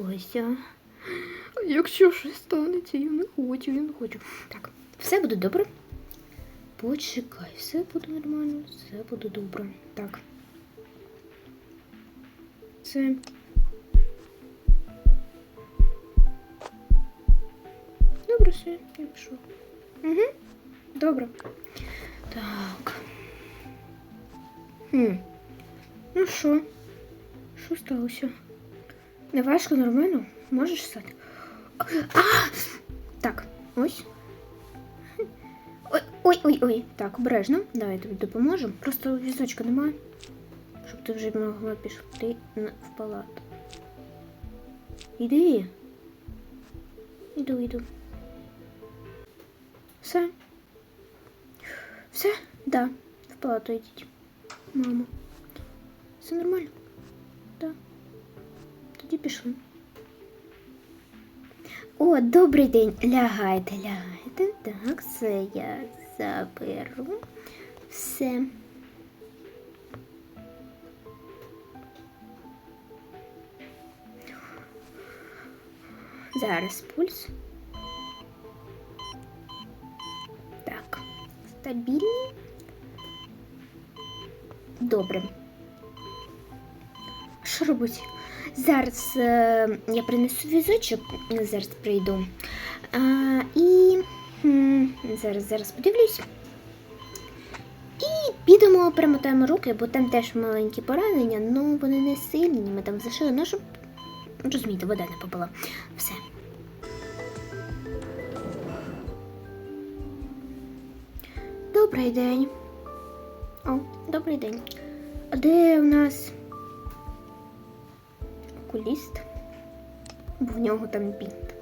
заспокойся. Якщо щось станеться, я не хочу, я не хочу. Так, все буде добре. Почекай, все буде нормально, все буде добре. Так. Це. Добре, все, я пішов. Угу. Добре. Так. Хм. Ну що? Що сталося? Не важко, нормально? Можеш стати? А! Так, ось. Ой, ой, ой, ой. Так, обережно. Давай тобі допоможу. Просто візочка немає. Щоб ти вже могла піти на- в палату. Іди. Іду, іду. Все. Все? Да. В палату йдіть. Мамо. Все нормально? Тоді пішли. О, добрий день. Лягайте, лягайте. Так, це я заберу. Все. Зараз пульс. Так, стабільний. Добре. Що робити? Зараз е, я принесу візочок, зараз прийду. А, і зараз, зараз подивлюсь. І підемо, перемотаємо руки, бо там теж маленькі поранення, але вони не сильні. Ми там зашили, ну щоб розумієте, вода не попала. Все. Добрий день. О, добрий день. А де у нас окуліст? Бо в нього там бінт.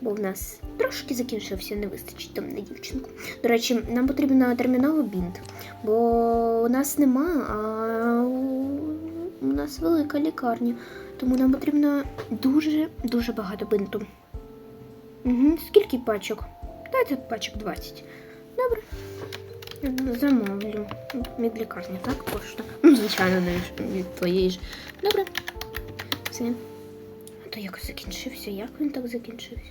Бо в нас трошки закінчився, не вистачить там на дівчинку. До речі, нам потрібно терміново бінт, бо у нас нема, а у- нас велика лікарня. Тому нам потрібно дуже-дуже багато бинту. Угу. Скільки пачок? Дайте пачок 20. Добре. Замовлю. Від лікарні, так? Пошта. Звичайно, не від твоєї ж. Добре. Все. А то якось закінчився. Як він так закінчився?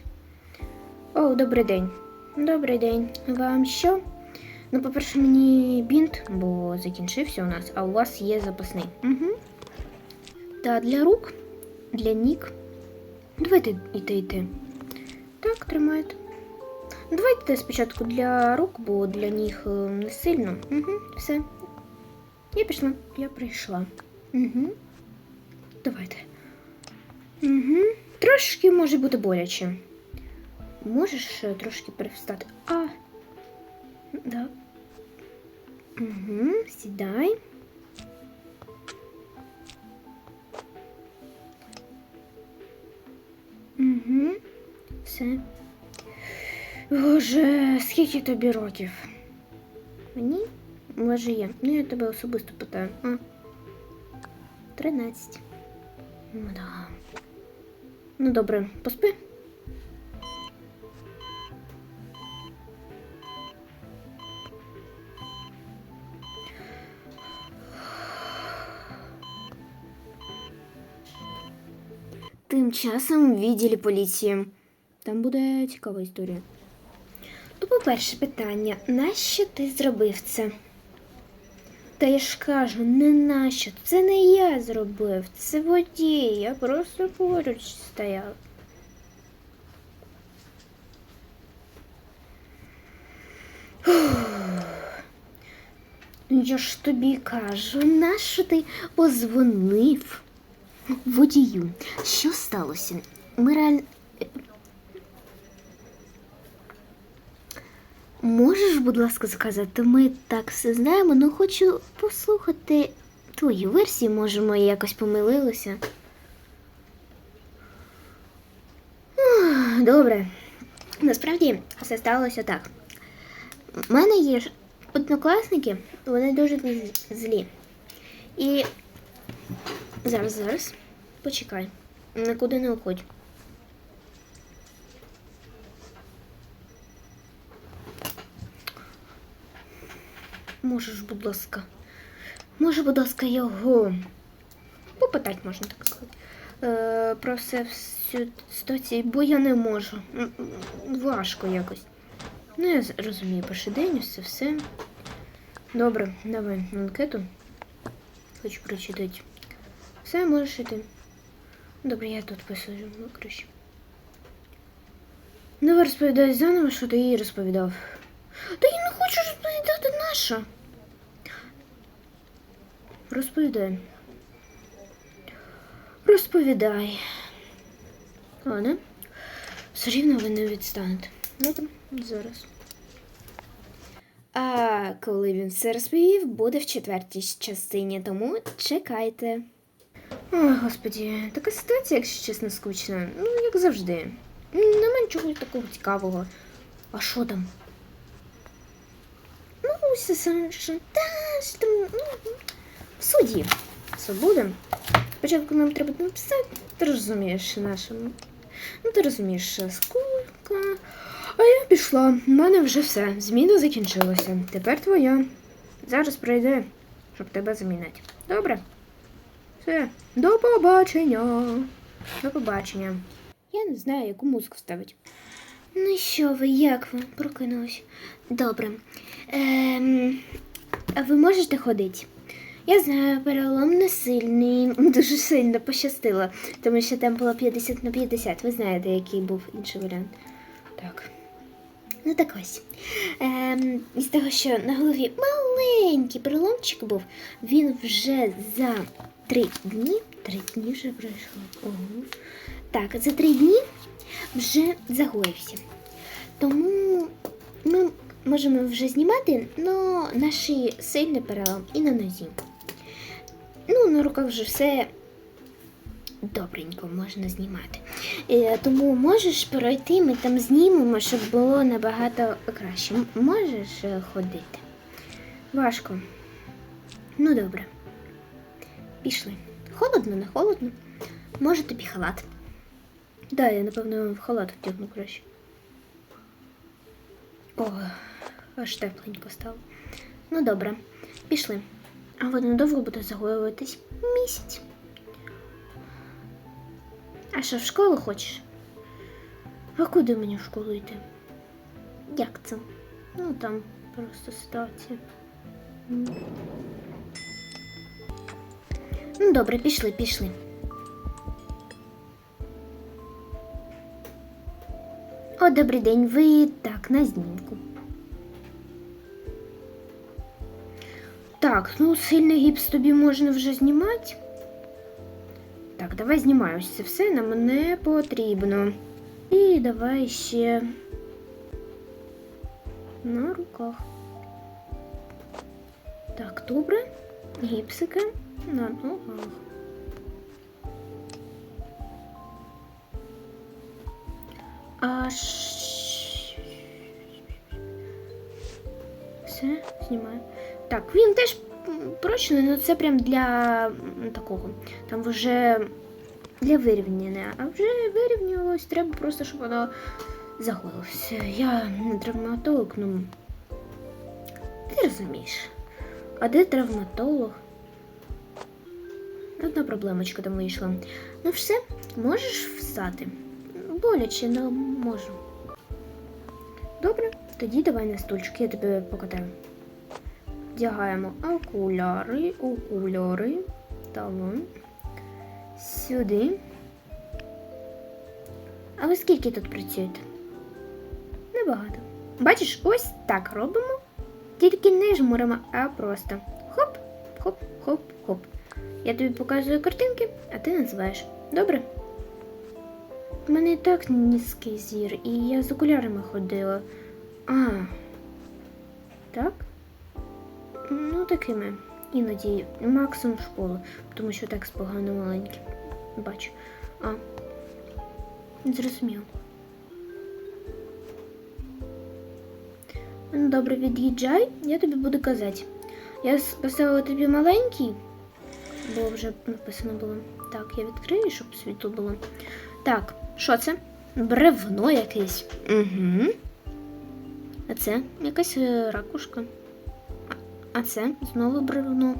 О, добрий день. Добрий день. Вам що? Ну, по-перше, мені бінт, бо закінчився у нас, а у вас є запасний. Угу. Та для рук, для ніг. Давайте йти йти. Так, тримайте. Давайте спочатку для рук, бо для ніг е, не сильно. Угу, все. Я пішла, я прийшла. Угу. Давайте. Угу. Трошки може бути боляче. Можеш е, трошки привстати. А. Да. Угу. Сідай. Угу. Все. Боже, скільки тобі років? Мені? Може є. Ну, я тебе особисто питаю. А. 13. Ну да. Ну добре, поспи. Тим часом відділі поліції. Там буде цікава історія. То, по-перше, питання: нащо ти зробив це? Та я ж кажу, не нащо. Це не я зробив, це водій. Я просто поруч стояв. Я ж тобі кажу, нащо ти позвонив водію? Що сталося? Ми реально. Можеш, будь ласка, сказати, ми так все знаємо, але хочу послухати твою версію, може, ми якось помилилися. Добре. Насправді все сталося так. У мене є однокласники, вони дуже злі. І зараз, зараз, почекай, нікуди не уходь. Можеш, будь ласка. Може, будь ласка, його попитати можна так сказати. Е, про все цю ситуацію, бо я не можу. Важко якось. Ну, я розумію, перший день, це все. Добре, давай анкету. Хочу прочитати. Все, можеш іти. Добре, я тут посиджу, ну краще. Давай розповідай заново, що ти їй розповідав. Та я не хочу розповідати наша. Розповідай. Розповідай. Ладно. Все рівно ви не відстанете. Добре, зараз. А коли він все розповів, буде в четвертій частині, тому чекайте. Ой, господі, така ситуація, якщо чесно, скучна. Ну, як завжди. Нема нічого такого цікавого. А що там? Ну, все саме, що там, ну, в суді. Все буде. Спочатку нам треба написати, ти розумієш нашим. Ну, ти розумієш, скільки. А я пішла. У мене вже все. Зміна закінчилася. Тепер твоя. Зараз прийде, щоб тебе замінити. Добре? Все. До побачення. До побачення. Я не знаю, яку музику ставити. Ну що ви, як ви? Прокинулись? Добре. Ем, а ви можете ходити? Я знаю, перелом не сильний, дуже сильно пощастило, тому що там було 50 на 50. Ви знаєте, який був інший варіант. Так. Ну так ось. Ем, із того, що на голові маленький переломчик був, він вже за три дні. Три дні вже пройшло. Ого. Так, за три дні вже загоївся. Тому ми можемо вже знімати, але на шиї сильний перелом і на нозі. Ну, на руках вже все добренько можна знімати. Е, тому можеш пройти, ми там знімемо, щоб було набагато краще. Можеш е, ходити? Важко. Ну, добре. Пішли. Холодно, не холодно. Може тобі халат. Да, я напевно в халат вдягну краще. О, аж тепленько стало. Ну добре, пішли. А воно довго буде загоюватись місяць. А що, в школу хочеш? А куди мені в школу йти? Як це? Ну там просто ситуація. Ну добре, пішли, пішли. О, добрий день, ви так, на знімку. Так, ну сильний гіпс тобі можна вже знімати. Так, давай знімай ось це все нам не потрібно. І давай ще на руках. Так, добре. Гіпсики на ногах. Аж. Все, знімаю. Так, він теж прочний, але це прям для такого. Там вже для вирівняння. А вже вирівнювалось, треба просто, щоб воно загоїлося. Я не травматолог, ну. Ти розумієш. А де травматолог? Одна проблемочка там вийшла. Ну все, можеш встати? Боляче, але можу. Добре, тоді давай на стульчик, я тебе покатаю. Вдягаємо окуляри, окуляри. Талон. Сюди. А ви скільки тут працюєте? Небагато. Бачиш, ось так робимо. Тільки не жмуримо, а просто хоп, хоп, хоп, хоп. Я тобі показую картинки, а ти називаєш. Добре? У мене і так низький зір, і я з окулярами ходила. А. Так? Ну, такими. Іноді максимум школу, тому що так спогано маленький. Бачу. А. Зрозумів. Ну, добре, від'їжджай, я тобі буду казати. Я поставила тобі маленький, бо вже написано було. Так, я відкрию, щоб світло було. Так, що це? Бревно якесь. Угу. А це якась е, ракушка. А, це знову бревно.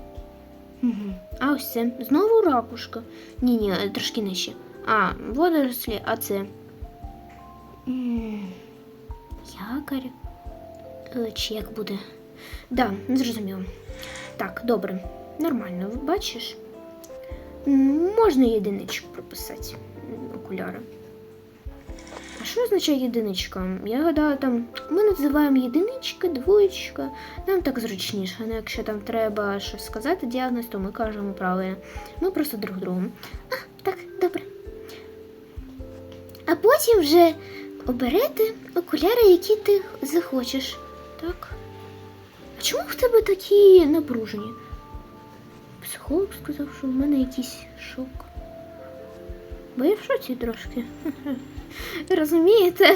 Угу. А ось це знову ракушка. Ні, ні, трошки нижче. А, водорослі, а це. Е, Чи як буде? Да, зрозуміло. Так, добре. Нормально, бачиш? Можна єдиничку прописати. Окуляри. Що означає єдиничка? Я гадаю, там ми називаємо єдиничка, двоєчка. Нам так зручніше. Ну, якщо там треба щось сказати, діагноз, то ми кажемо правильно. Ми просто друг другу. А, так, добре. А потім вже оберете окуляри, які ти захочеш. Так. А чому в тебе такі напружені? Психолог сказав, що в мене якийсь шок. Бо я в шоці трошки. Розумієте?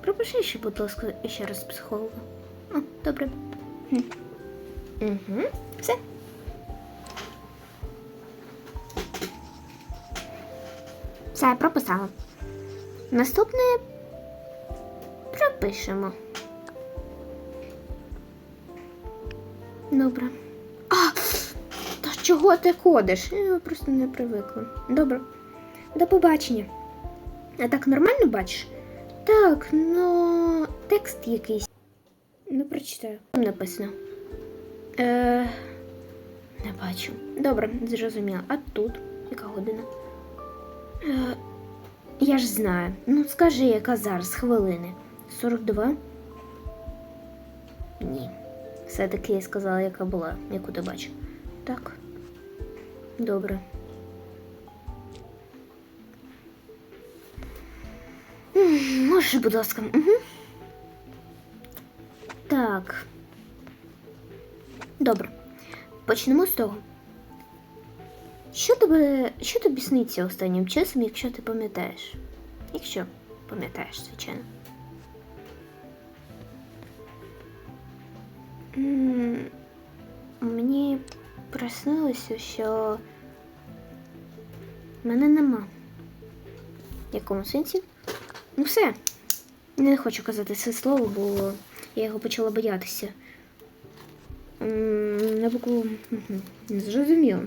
Пропиши ще, будь ласка, ще раз психолога. О, добре. Угу. Все. Все, прописала. Наступне пропишемо. Добре. Чого ти ходиш? Я просто не привикла. Добре. До побачення. А так нормально бачиш? Так, ну текст якийсь. Ну, прочитаю. Там написано. Е, не бачу. Добре, зрозуміла. А тут яка година? Е, я ж знаю. Ну, скажи, яка зараз хвилини? 42? Ні. Все-таки я сказала, яка була, яку ти бачив. Так. Добре. Можеш, будь ласка. Угу. Так. Добре. Почнемо з того. Що тебе, що тобі сниться останнім часом, якщо ти пам'ятаєш? Якщо пам'ятаєш, звичайно. Приснилося, що мене нема. В якому сенсі? Ну все. Не хочу казати це слово, бо я його почала боятися. На букву не зрозуміло.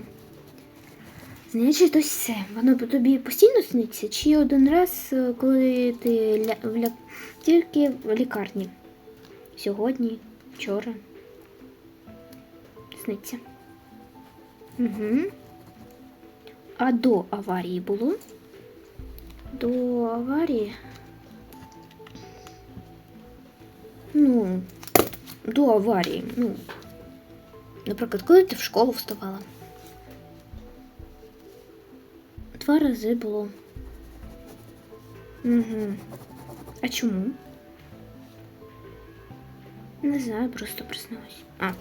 Значить, ось все. Воно тобі постійно сниться? Чи один раз, е, коли ти ля... в ля... тільки в лікарні? Сьогодні, вчора. Сниться. Угу. А до аварії було? До аварії. Ну, до аварії. Ну, наприклад, коли ти в школу вставала. Два рази було. Угу. А чому? Не знаю, просто проснулась. А,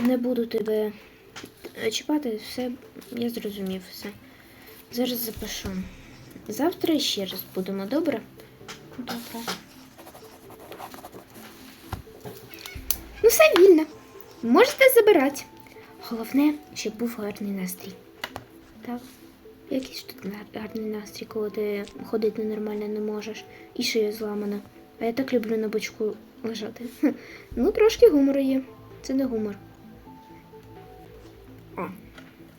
не буду тебе чіпати, все, я зрозумів все. Зараз запишу. Завтра ще раз будемо, добре? Добре. Ну, все вільно. Можете забирати. Головне, щоб був гарний настрій. Так. Який тут гарний настрій, коли ти ходити нормально не можеш і шия зламана. А я так люблю на бочку лежати. Ну, трошки гумору є. Це не гумор.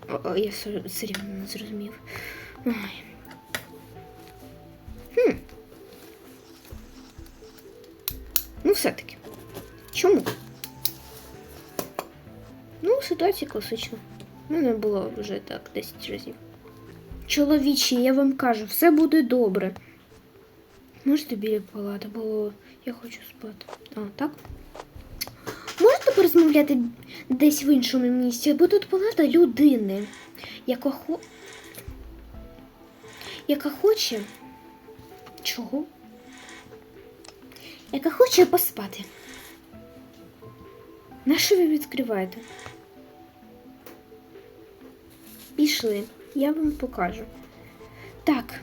О, о, я все рівно не зрозумів. Ой. Хм. Ну, все-таки. Чому? Ну, ситуація класична. У мене було вже так 10 разів. Чоловічі, я вам кажу, все буде добре. Можете біля палати, бо я хочу спати. А, так? Можете порозмовляти десь в іншому місці, бо тут палата людини, яка хо... яка хоче. Чого? Яка хоче поспати. На що ви відкриваєте? Пішли, я вам покажу. Так.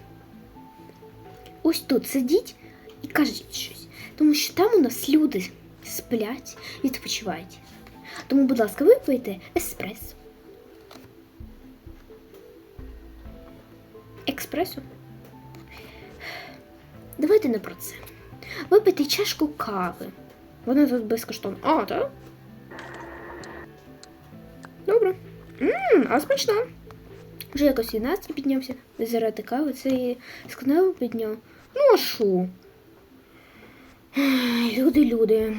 Ось тут сидіть і кажіть щось. Тому що там у нас люди сплять, відпочивають. Тому, будь ласка, випийте еспресо. Експресо? Давайте не про це. Випийте чашку кави. Вона тут безкоштовна. А, так? Добре. Ммм, а смачна. Вже якось і настрій піднявся, заради кави, це і скандал підняв. Ну а? Ай, Люди, люди.